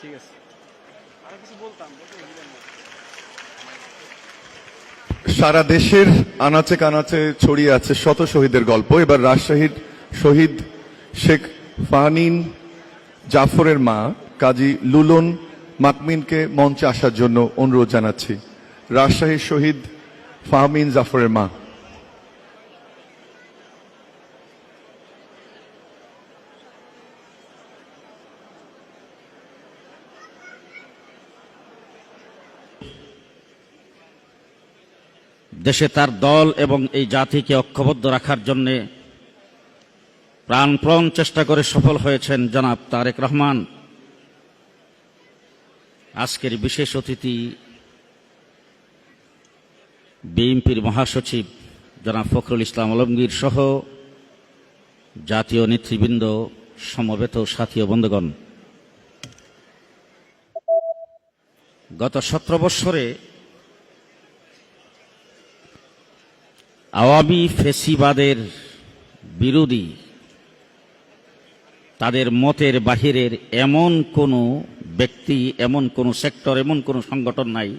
ঠিক আছে। সারা দেশের আনাচে কানাচে ছড়িয়ে আছে শত শহীদের গল্প। এবার রাজশাহীর শহীদ শেখ ফাহানিন জাফরের মা কাজী লুলন মাকমিনকে মঞ্চে আসার জন্য অনুরোধ জানাচ্ছি। রাজশাহীর শহীদ ফাহমিন জাফরের মা। দেশে তার দল এবং এই জাতিকে ঐক্যবদ্ধ রাখার জন্যে প্রাণপ্রণ চেষ্টা করে সফল হয়েছেন জনাব তারেক রহমান। আজকের বিশেষ অতিথি বিএনপির মহাসচিব জনাব ফখরুল ইসলাম আলমগীর সহ জাতীয় নেতৃবৃন্দ, সমবেত সাথী বন্ধুগণ। গত সতেরো বৎসরে আওয়ামী ফেসিবাদের বিরোধী তাদের মতের বাহিরের এমন কোনো ব্যক্তি, এমন কোনো সেক্টর, এমন কোনো সংগঠন নাই।